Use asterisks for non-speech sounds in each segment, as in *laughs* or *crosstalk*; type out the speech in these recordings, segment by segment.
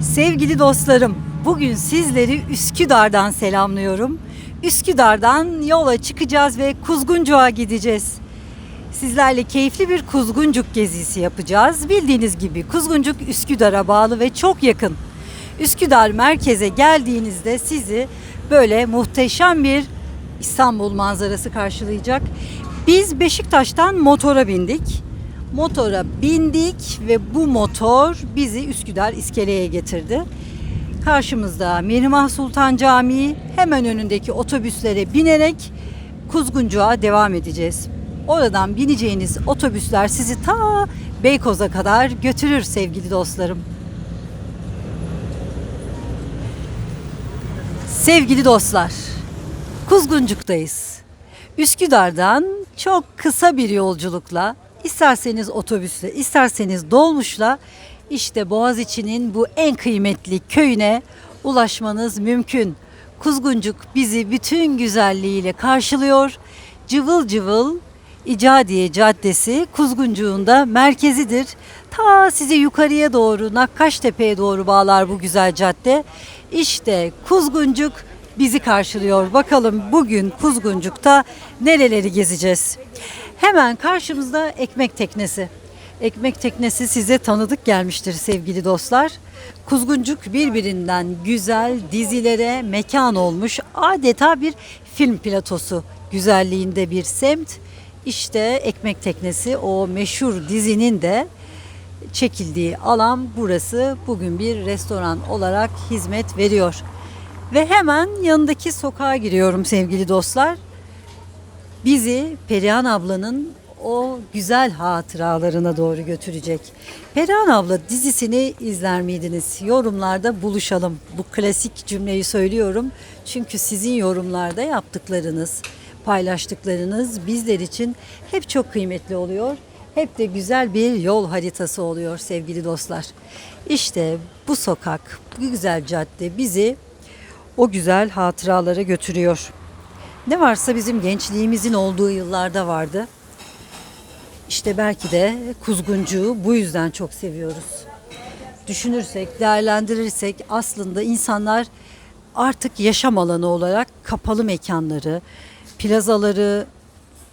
Sevgili dostlarım, bugün sizleri Üsküdar'dan selamlıyorum. Üsküdar'dan yola çıkacağız ve Kuzguncuk'a gideceğiz. Sizlerle keyifli bir Kuzguncuk gezisi yapacağız. Bildiğiniz gibi Kuzguncuk Üsküdar'a bağlı ve çok yakın. Üsküdar merkeze geldiğinizde sizi böyle muhteşem bir İstanbul manzarası karşılayacak. Biz Beşiktaş'tan motora bindik. Motora bindik ve bu motor bizi Üsküdar iskeleye getirdi. Karşımızda Mihrimah Sultan Camii hemen önündeki otobüslere binerek Kuzguncuk'a devam edeceğiz. Oradan bineceğiniz otobüsler sizi ta Beykoz'a kadar götürür sevgili dostlarım. Sevgili dostlar, Kuzguncuk'tayız. Üsküdar'dan çok kısa bir yolculukla, isterseniz otobüsle, isterseniz dolmuşla işte Boğaziçi'nin bu en kıymetli köyüne ulaşmanız mümkün. Kuzguncuk bizi bütün güzelliğiyle karşılıyor. Cıvıl cıvıl İcadiye Caddesi Kuzguncuk'un da merkezidir. Ta sizi yukarıya doğru, Nakkaştepe'ye doğru bağlar bu güzel cadde. İşte Kuzguncuk bizi karşılıyor. Bakalım bugün Kuzguncuk'ta nereleri gezeceğiz? Hemen karşımızda ekmek teknesi. Ekmek teknesi size tanıdık gelmiştir sevgili dostlar. Kuzguncuk birbirinden güzel dizilere mekan olmuş adeta bir film platosu güzelliğinde bir semt. İşte ekmek teknesi o meşhur dizinin de çekildiği alan burası bugün bir restoran olarak hizmet veriyor. Ve hemen yanındaki sokağa giriyorum sevgili dostlar. Bizi Perihan ablanın o güzel hatıralarına doğru götürecek. Perihan abla dizisini izler miydiniz? Yorumlarda buluşalım. Bu klasik cümleyi söylüyorum. Çünkü sizin yorumlarda yaptıklarınız, paylaştıklarınız bizler için hep çok kıymetli oluyor. Hep de güzel bir yol haritası oluyor sevgili dostlar. İşte bu sokak, bu güzel cadde bizi o güzel hatıralara götürüyor. Ne varsa bizim gençliğimizin olduğu yıllarda vardı. İşte belki de Kuzguncuğu bu yüzden çok seviyoruz. Düşünürsek, değerlendirirsek aslında insanlar artık yaşam alanı olarak kapalı mekanları, plazaları,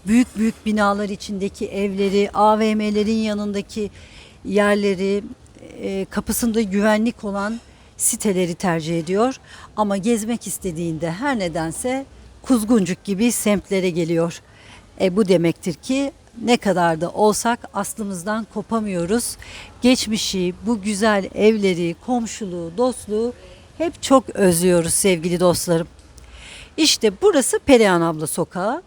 büyük büyük binalar içindeki evleri, AVM'lerin yanındaki yerleri, e, kapısında güvenlik olan siteleri tercih ediyor. Ama gezmek istediğinde her nedense Kuzguncuk gibi semtlere geliyor. E bu demektir ki ne kadar da olsak aslımızdan kopamıyoruz. Geçmişi, bu güzel evleri, komşuluğu, dostluğu hep çok özlüyoruz sevgili dostlarım. İşte burası Perihan abla sokağı.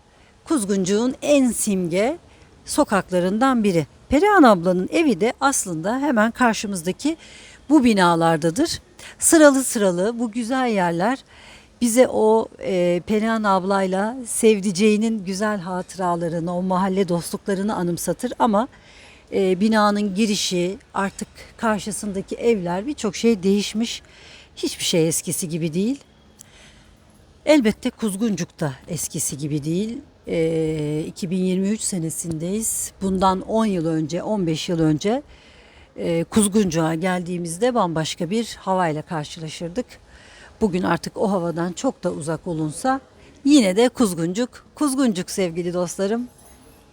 Kuzguncuk'un en simge sokaklarından biri. Perihan ablanın evi de aslında hemen karşımızdaki bu binalardadır. Sıralı sıralı bu güzel yerler bize o e, Perihan ablayla sevdiceğinin güzel hatıralarını, o mahalle dostluklarını anımsatır ama e, binanın girişi, artık karşısındaki evler birçok şey değişmiş. Hiçbir şey eskisi gibi değil. Elbette Kuzguncuk da eskisi gibi değil. E, 2023 senesindeyiz. Bundan 10 yıl önce, 15 yıl önce e, Kuzguncuk'a geldiğimizde bambaşka bir havayla karşılaşırdık. Bugün artık o havadan çok da uzak olunsa yine de Kuzguncuk, Kuzguncuk sevgili dostlarım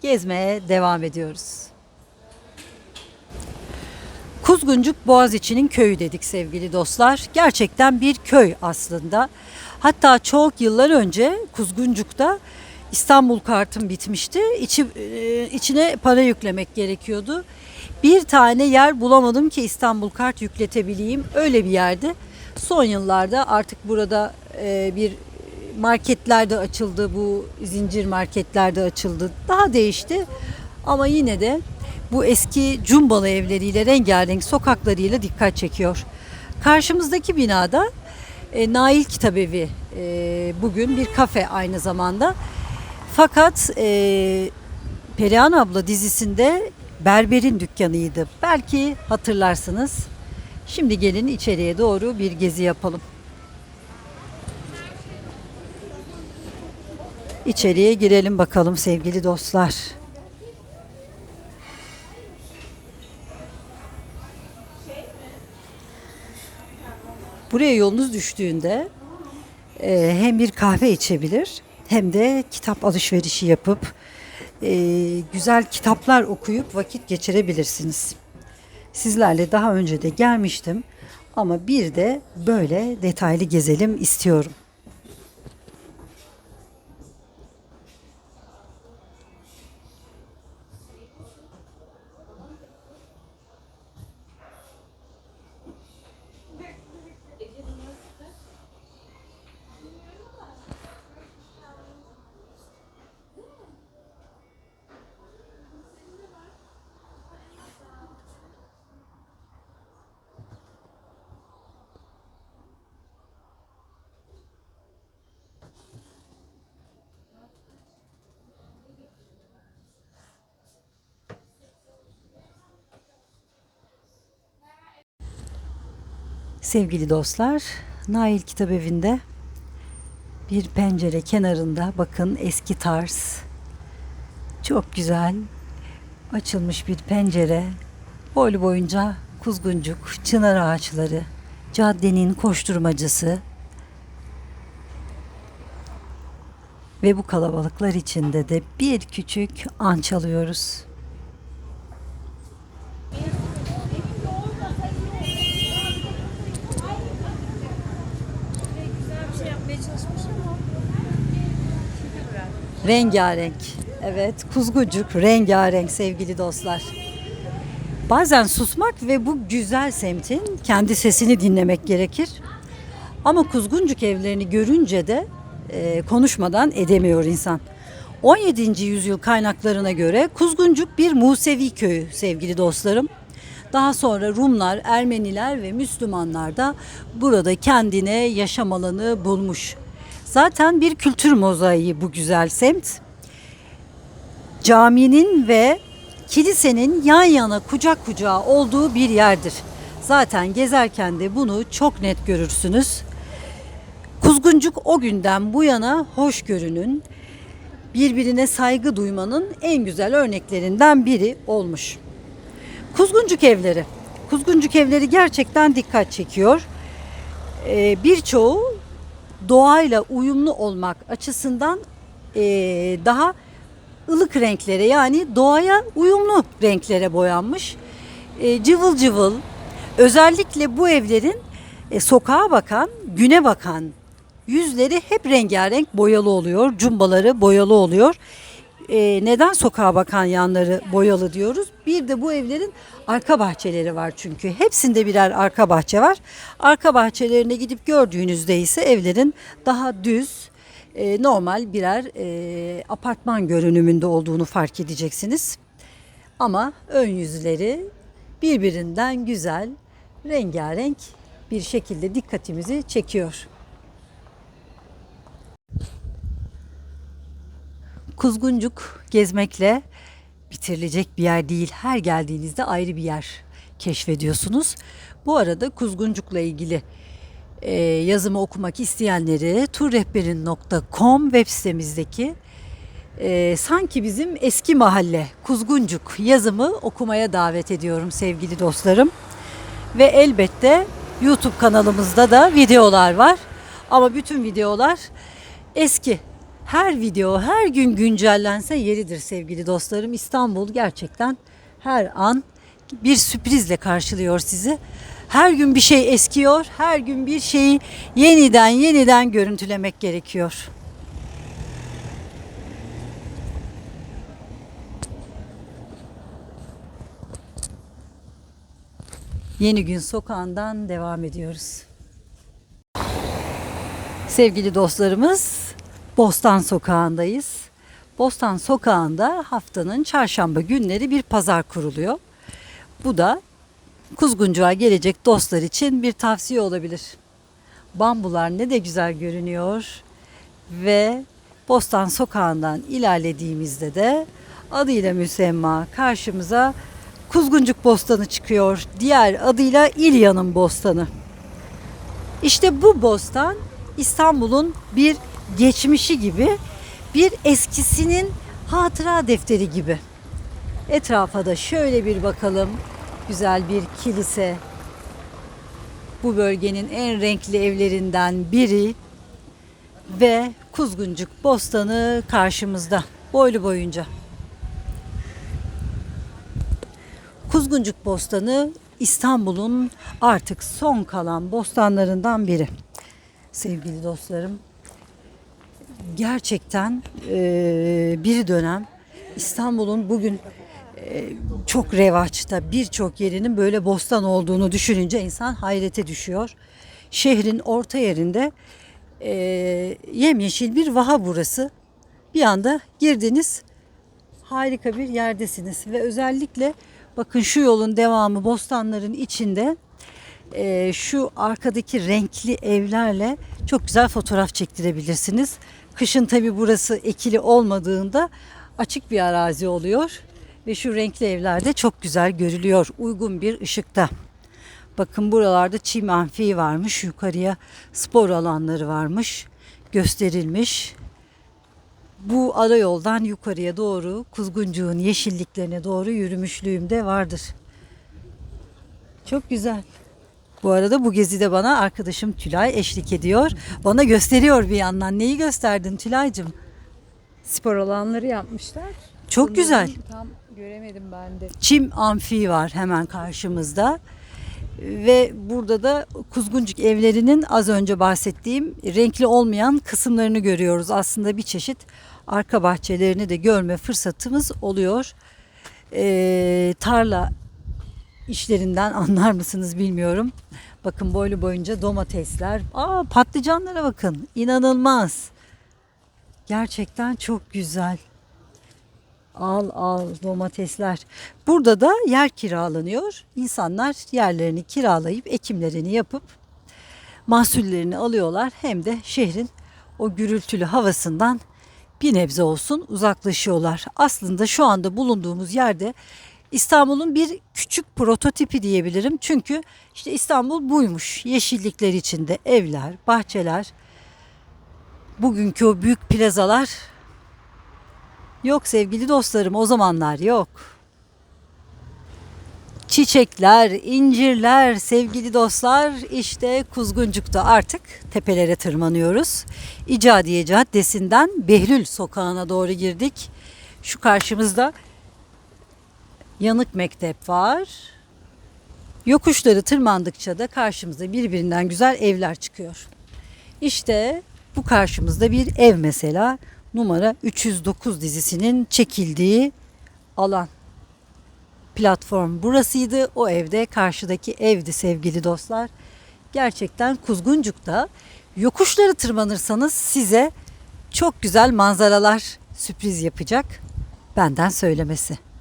gezmeye devam ediyoruz. Kuzguncuk Boğaziçi'nin köyü dedik sevgili dostlar. Gerçekten bir köy aslında. Hatta çok yıllar önce Kuzguncuk'ta İstanbul kartım bitmişti. İçi, e, içine para yüklemek gerekiyordu. Bir tane yer bulamadım ki İstanbul kart yükletebileyim. Öyle bir yerde. Son yıllarda artık burada e, bir marketlerde açıldı. Bu zincir marketlerde açıldı. Daha değişti. Ama yine de bu eski cumbalı evleriyle rengarenk sokaklarıyla dikkat çekiyor. Karşımızdaki binada e, Nail Kitabevi e, bugün bir kafe aynı zamanda. Fakat e, Perihan abla dizisinde berberin dükkanıydı. Belki hatırlarsınız. Şimdi gelin içeriye doğru bir gezi yapalım. İçeriye girelim bakalım sevgili dostlar. Buraya yolunuz düştüğünde e, hem bir kahve içebilir hem de kitap alışverişi yapıp e, güzel kitaplar okuyup vakit geçirebilirsiniz. Sizlerle daha önce de gelmiştim ama bir de böyle detaylı gezelim istiyorum. Sevgili dostlar, Nail Kitap Evi'nde bir pencere kenarında bakın eski tarz çok güzel açılmış bir pencere. Boylu boyunca kuzguncuk, çınar ağaçları, caddenin koşturmacası ve bu kalabalıklar içinde de bir küçük an çalıyoruz. Güzel bir şey yapmaya çalışmış ama Rengarenk. Evet, kuzgucuk rengarenk sevgili dostlar. Bazen susmak ve bu güzel semtin kendi sesini dinlemek gerekir. Ama kuzguncuk evlerini görünce de e, konuşmadan edemiyor insan. 17. yüzyıl kaynaklarına göre Kuzguncuk bir Musevi köyü sevgili dostlarım. Daha sonra Rumlar, Ermeniler ve Müslümanlar da burada kendine yaşam alanı bulmuş. Zaten bir kültür mozaiği bu güzel semt. Caminin ve kilisenin yan yana kucak kucağa olduğu bir yerdir. Zaten gezerken de bunu çok net görürsünüz. Kuzguncuk o günden bu yana hoşgörünün, birbirine saygı duymanın en güzel örneklerinden biri olmuş. Kuzguncuk evleri. Kuzguncuk evleri gerçekten dikkat çekiyor. Ee, birçoğu doğayla uyumlu olmak açısından ee, daha ılık renklere yani doğaya uyumlu renklere boyanmış. Ee, cıvıl cıvıl. Özellikle bu evlerin e, sokağa bakan, güne bakan yüzleri hep rengarenk boyalı oluyor. Cumbaları boyalı oluyor. Ee, neden sokağa bakan yanları boyalı diyoruz? Bir de bu evlerin arka bahçeleri var çünkü. Hepsinde birer arka bahçe var. Arka bahçelerine gidip gördüğünüzde ise evlerin daha düz, e, normal birer e, apartman görünümünde olduğunu fark edeceksiniz. Ama ön yüzleri birbirinden güzel, rengarenk bir şekilde dikkatimizi çekiyor. Kuzguncuk gezmekle bitirilecek bir yer değil. Her geldiğinizde ayrı bir yer keşfediyorsunuz. Bu arada Kuzguncuk'la ilgili e, yazımı okumak isteyenleri turrehberin.com web sitemizdeki e, sanki bizim eski mahalle Kuzguncuk yazımı okumaya davet ediyorum sevgili dostlarım. Ve elbette YouTube kanalımızda da videolar var. Ama bütün videolar eski. Her video her gün güncellense yeridir sevgili dostlarım. İstanbul gerçekten her an bir sürprizle karşılıyor sizi. Her gün bir şey eskiyor, her gün bir şeyi yeniden yeniden görüntülemek gerekiyor. Yeni Gün Sokağı'ndan devam ediyoruz. Sevgili dostlarımız, Bostan Sokağı'ndayız. Bostan Sokağı'nda haftanın çarşamba günleri bir pazar kuruluyor. Bu da Kuzguncuğa gelecek dostlar için bir tavsiye olabilir. Bambular ne de güzel görünüyor ve Bostan Sokağı'ndan ilerlediğimizde de adıyla müsemma karşımıza Kuzguncuk Bostanı çıkıyor. Diğer adıyla İlya'nın Bostanı. İşte bu bostan İstanbul'un bir geçmişi gibi, bir eskisinin hatıra defteri gibi. Etrafa da şöyle bir bakalım. Güzel bir kilise. Bu bölgenin en renkli evlerinden biri ve Kuzguncuk Bostanı karşımızda boylu boyunca. Kuzguncuk Bostanı İstanbul'un artık son kalan bostanlarından biri. Sevgili dostlarım, gerçekten eee, bir dönem İstanbul'un bugün eee, çok revaçta birçok yerinin böyle bostan olduğunu düşününce insan hayrete düşüyor. Şehrin orta yerinde eee yemyeşil bir vaha burası. Bir anda girdiniz harika bir yerdesiniz ve özellikle bakın şu yolun devamı bostanların içinde eee, şu arkadaki renkli evlerle çok güzel fotoğraf çektirebilirsiniz. Kışın tabi burası ekili olmadığında açık bir arazi oluyor ve şu renkli evler de çok güzel görülüyor uygun bir ışıkta. Bakın buralarda çim amfi varmış yukarıya spor alanları varmış gösterilmiş. Bu ara yoldan yukarıya doğru Kuzguncuğun yeşilliklerine doğru yürümüşlüğüm de vardır. Çok güzel. Bu arada bu gezide bana arkadaşım Tülay eşlik ediyor. Bana gösteriyor bir yandan. Neyi gösterdin Tülay'cığım? Spor alanları yapmışlar. Çok Bunları güzel. Tam göremedim ben de. Çim amfi var hemen karşımızda. Ve burada da Kuzguncuk evlerinin az önce bahsettiğim renkli olmayan kısımlarını görüyoruz. Aslında bir çeşit arka bahçelerini de görme fırsatımız oluyor. Ee, tarla işlerinden *laughs* anlar mısınız bilmiyorum. Bakın boylu boyunca domatesler. Aa patlıcanlara bakın. İnanılmaz. Gerçekten çok güzel. Al al domatesler. Burada da yer kiralanıyor. İnsanlar yerlerini kiralayıp ekimlerini yapıp mahsullerini alıyorlar. Hem de şehrin o gürültülü havasından bir nebze olsun uzaklaşıyorlar. Aslında şu anda bulunduğumuz yerde İstanbul'un bir küçük prototipi diyebilirim. Çünkü işte İstanbul buymuş. Yeşillikler içinde evler, bahçeler. Bugünkü o büyük plazalar Yok sevgili dostlarım o zamanlar yok. Çiçekler, incirler sevgili dostlar işte Kuzguncuk'ta artık tepelere tırmanıyoruz. İcadiye Caddesi'nden Behlül Sokağı'na doğru girdik. Şu karşımızda Yanık Mektep var. Yokuşları tırmandıkça da karşımıza birbirinden güzel evler çıkıyor. İşte bu karşımızda bir ev mesela numara 309 dizisinin çekildiği alan. Platform burasıydı. O evde karşıdaki evdi sevgili dostlar. Gerçekten Kuzguncuk'ta yokuşları tırmanırsanız size çok güzel manzaralar sürpriz yapacak. Benden söylemesi.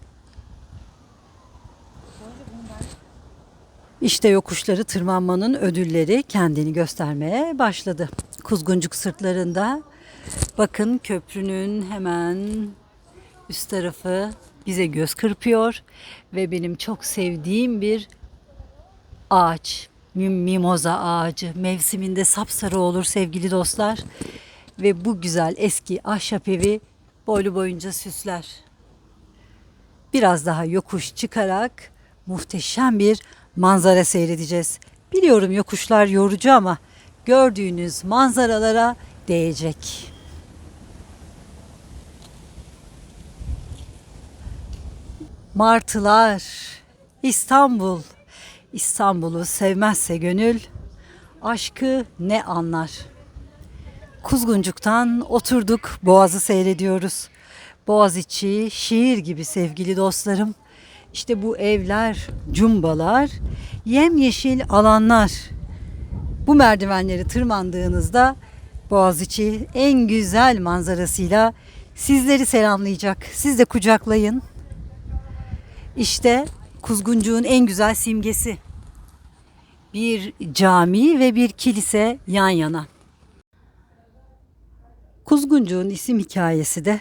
İşte yokuşları tırmanmanın ödülleri kendini göstermeye başladı. Kuzguncuk sırtlarında bakın köprünün hemen üst tarafı bize göz kırpıyor ve benim çok sevdiğim bir ağaç. Mim- Mimoza ağacı mevsiminde sapsarı olur sevgili dostlar. Ve bu güzel eski ahşap evi boylu boyunca süsler. Biraz daha yokuş çıkarak muhteşem bir manzara seyredeceğiz. Biliyorum yokuşlar yorucu ama gördüğünüz manzaralara değecek. Martılar, İstanbul. İstanbul'u sevmezse gönül aşkı ne anlar? Kuzguncuk'tan oturduk, Boğaz'ı seyrediyoruz. Boğaziçi şiir gibi sevgili dostlarım. İşte bu evler, cumbalar, yemyeşil alanlar. Bu merdivenleri tırmandığınızda Boğaziçi en güzel manzarasıyla sizleri selamlayacak. Siz de kucaklayın. İşte Kuzguncuğun en güzel simgesi. Bir cami ve bir kilise yan yana. Kuzguncuğun isim hikayesi de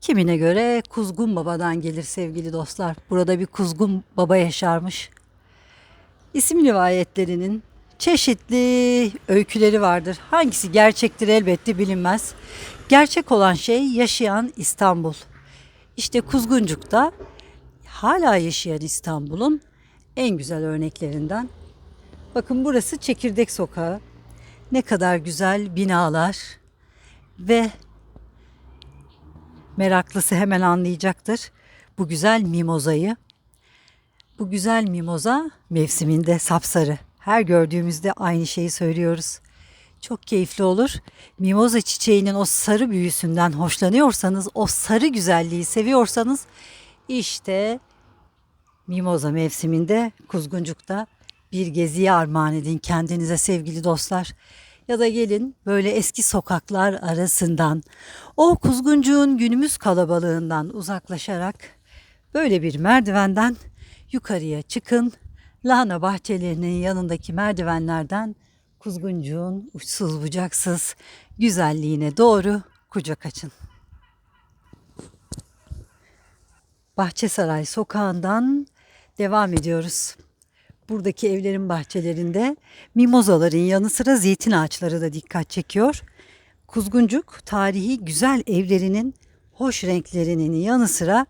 kimine göre Kuzgun Baba'dan gelir sevgili dostlar. Burada bir Kuzgun Baba yaşarmış. İsim rivayetlerinin çeşitli öyküleri vardır. Hangisi gerçektir elbette bilinmez. Gerçek olan şey yaşayan İstanbul. İşte Kuzguncuk'ta hala yaşayan İstanbul'un en güzel örneklerinden Bakın burası Çekirdek Sokağı. Ne kadar güzel binalar ve meraklısı hemen anlayacaktır bu güzel mimozayı. Bu güzel mimoza mevsiminde sapsarı. Her gördüğümüzde aynı şeyi söylüyoruz. Çok keyifli olur. Mimoza çiçeğinin o sarı büyüsünden hoşlanıyorsanız, o sarı güzelliği seviyorsanız işte mimoza mevsiminde Kuzguncuk'ta bir geziye armağan edin kendinize sevgili dostlar. Ya da gelin böyle eski sokaklar arasından o Kuzguncuğun günümüz kalabalığından uzaklaşarak böyle bir merdivenden yukarıya çıkın. Lahana bahçelerinin yanındaki merdivenlerden Kuzguncuğun uçsuz bucaksız güzelliğine doğru kucak açın. Bahçesaray sokağından devam ediyoruz. Buradaki evlerin bahçelerinde mimozaların yanı sıra zeytin ağaçları da dikkat çekiyor. Kuzguncuk tarihi güzel evlerinin hoş renklerinin yanı sıra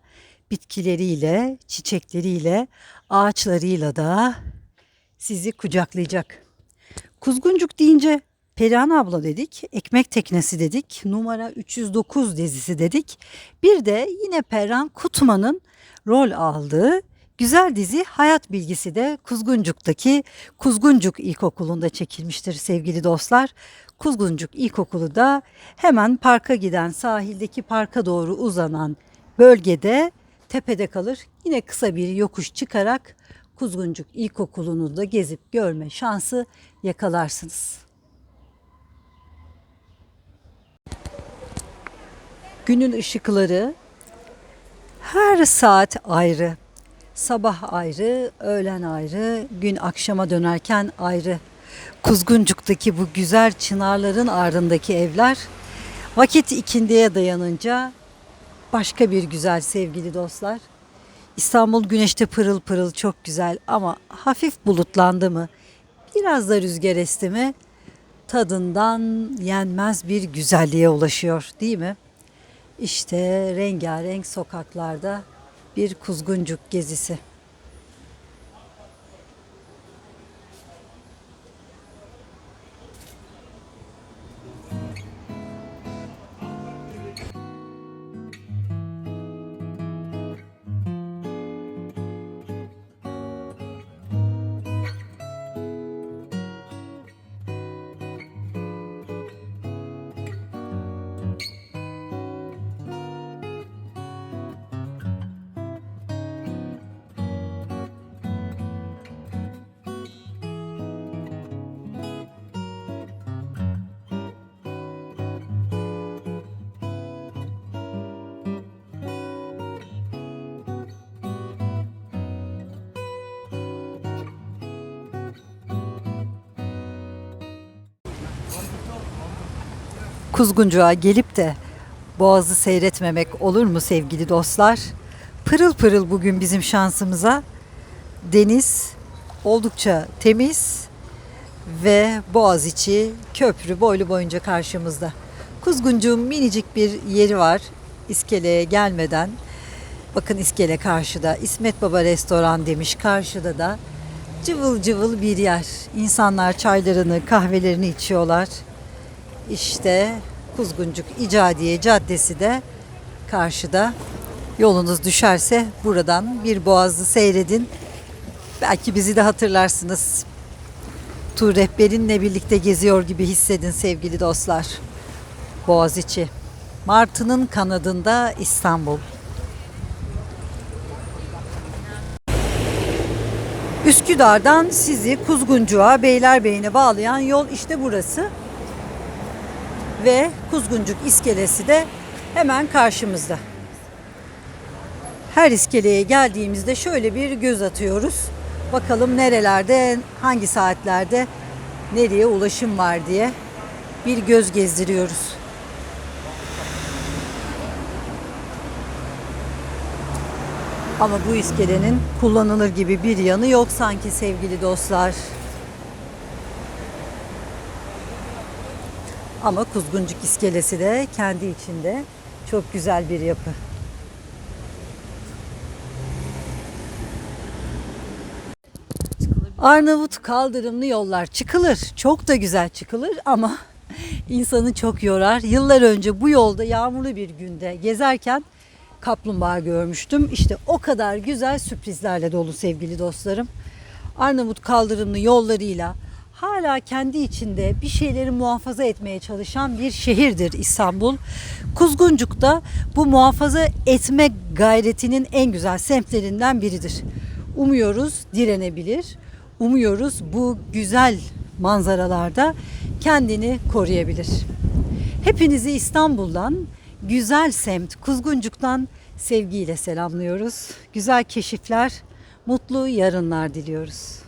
bitkileriyle, çiçekleriyle, ağaçlarıyla da sizi kucaklayacak. Kuzguncuk deyince Perihan abla dedik, ekmek teknesi dedik, numara 309 dizisi dedik. Bir de yine Perihan Kutman'ın rol aldığı güzel dizi Hayat Bilgisi de Kuzguncuk'taki Kuzguncuk İlkokulu'nda çekilmiştir sevgili dostlar. Kuzguncuk İlkokulu da hemen parka giden sahildeki parka doğru uzanan bölgede tepede kalır. Yine kısa bir yokuş çıkarak Kuzguncuk İlkokulu'nu da gezip görme şansı yakalarsınız. Günün ışıkları her saat ayrı. Sabah ayrı, öğlen ayrı, gün akşama dönerken ayrı. Kuzguncuk'taki bu güzel çınarların ardındaki evler vakit ikindiye dayanınca başka bir güzel sevgili dostlar. İstanbul güneşte pırıl pırıl çok güzel ama hafif bulutlandı mı, biraz da rüzgar esti mi tadından yenmez bir güzelliğe ulaşıyor değil mi? İşte rengarenk sokaklarda bir kuzguncuk gezisi. Kuzguncuğa gelip de Boğaz'ı seyretmemek olur mu sevgili dostlar? Pırıl pırıl bugün bizim şansımıza. Deniz oldukça temiz ve Boğaz içi köprü boylu boyunca karşımızda. Kuzguncuğun minicik bir yeri var iskeleye gelmeden. Bakın iskele karşıda. İsmet Baba Restoran demiş karşıda da. Cıvıl cıvıl bir yer. İnsanlar çaylarını, kahvelerini içiyorlar. İşte Kuzguncuk İcadiye Caddesi de karşıda. Yolunuz düşerse buradan bir boğazı seyredin. Belki bizi de hatırlarsınız. Tur rehberinle birlikte geziyor gibi hissedin sevgili dostlar. Boğaziçi. Martı'nın kanadında İstanbul. Üsküdar'dan sizi Kuzguncuğa, Beylerbeyi'ne bağlayan yol işte burası ve Kuzguncuk iskelesi de hemen karşımızda. Her iskeleye geldiğimizde şöyle bir göz atıyoruz. Bakalım nerelerde, hangi saatlerde nereye ulaşım var diye bir göz gezdiriyoruz. Ama bu iskelenin kullanılır gibi bir yanı yok sanki sevgili dostlar. Ama Kuzguncuk iskelesi de kendi içinde çok güzel bir yapı. Arnavut kaldırımlı yollar çıkılır. Çok da güzel çıkılır ama *laughs* insanı çok yorar. Yıllar önce bu yolda yağmurlu bir günde gezerken kaplumbağa görmüştüm. İşte o kadar güzel sürprizlerle dolu sevgili dostlarım. Arnavut kaldırımlı yollarıyla hala kendi içinde bir şeyleri muhafaza etmeye çalışan bir şehirdir İstanbul. Kuzguncuk da bu muhafaza etme gayretinin en güzel semtlerinden biridir. Umuyoruz direnebilir. Umuyoruz bu güzel manzaralarda kendini koruyabilir. Hepinizi İstanbul'dan, güzel semt Kuzguncuk'tan sevgiyle selamlıyoruz. Güzel keşifler, mutlu yarınlar diliyoruz.